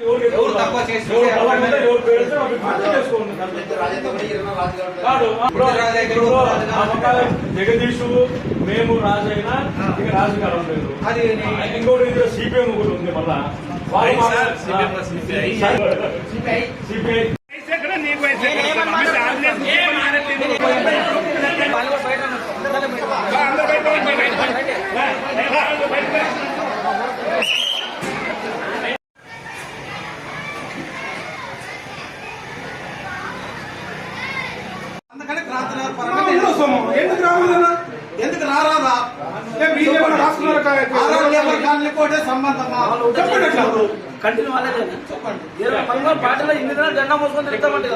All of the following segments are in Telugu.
ఎవరు తక్కువ చేసి ఎవరు చేసుకోండి. కాదు జగదీష్ మేము రాజైనా ఇక రాజు గారు లేదు అది ఇంకోటి సిపిఎం కూడా ఉంది మళ్ళా. సిపిఐ. సిపిఐ. ఎందుకు సొమ్ము? ఎందుకు రావాలన్నా? ఎందుకు రారాదా? సంబంధమా? చెప్పండి? కంటిన్యూ ఇన్ని దినాలు జెండా మోసుకొని తిరుగుతామంటే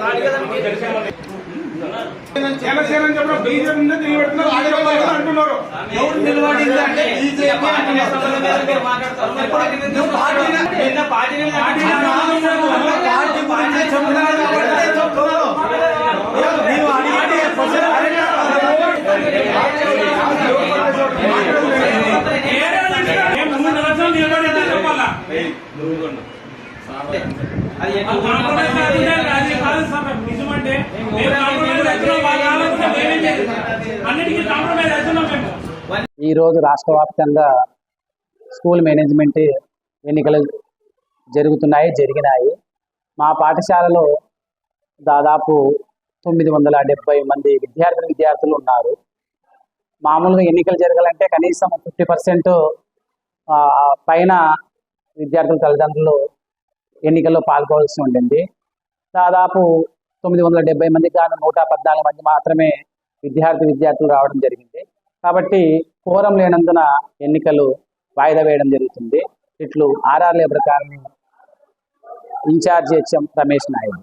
జనసేన బీజేపీ అంటున్నారు. ఎవరు నిలబడింది అంటే బీజేపీ పార్టీ గురించి ఈ రోజు రాష్ట్ర వ్యాప్తంగా స్కూల్ మేనేజ్మెంట్ ఎన్నికలు జరుగుతున్నాయి జరిగినాయి. మా పాఠశాలలో దాదాపు తొమ్మిది వందల డెబ్బై మంది విద్యార్థులు విద్యార్థులు ఉన్నారు. మామూలుగా ఎన్నికలు జరగాలంటే కనీసం ఫిఫ్టీ పర్సెంట్ పైన విద్యార్థుల తల్లిదండ్రులు ఎన్నికల్లో పాల్గొవలసి ఉండింది. దాదాపు తొమ్మిది వందల డెబ్బై మందికి గాను నూట పద్నాలుగు మంది మాత్రమే విద్యార్థి విద్యార్థులు రావడం జరిగింది. కాబట్టి కోరం లేనందున ఎన్నికలు వాయిదా వేయడం జరుగుతుంది. ఇట్లు RR labour colony incharge HM Ramesh Naidu.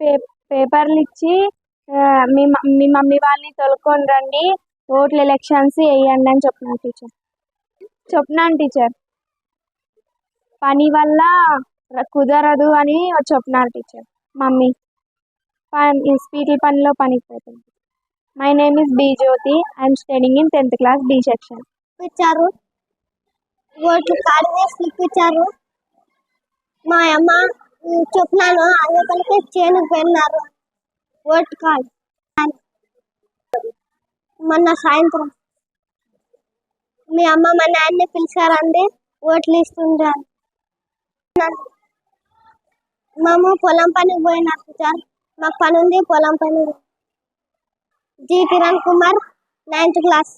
Pay పేపర్లు ఇచ్చి మీ మీ మమ్మీ వాళ్ళని తొలుకొని రండి. ఓట్లు ఎలక్షన్స్ వేయండి అని చెప్పినాను టీచర్. చెప్పినాను టీచర్. పని వల్ల కుదరదు అని చెప్పినారు టీచర్ మమ్మీ. పని స్పీట్ల పనిలో పనికి పోతుంది. My name is B Jyothi. I'm studying in tenth class B section. ఇచ్చారు ఓట్లు కార్డు స్లిప్ ఇచ్చారు మా అమ్మ చెప్పినాను. అందుకనికి చేనుకు వెళ్ళినారు ఓట్ కాల్ మొన్న సాయంత్రం మీ అమ్మ మా నాయన్ని పిలిచారండి. ఓట్లు ఇస్తుంటారు మేము పొలం పనికి పోయినారు సార్. మాకు పని ఉంది పొలం పని. G. Kiran Kumar ninth class.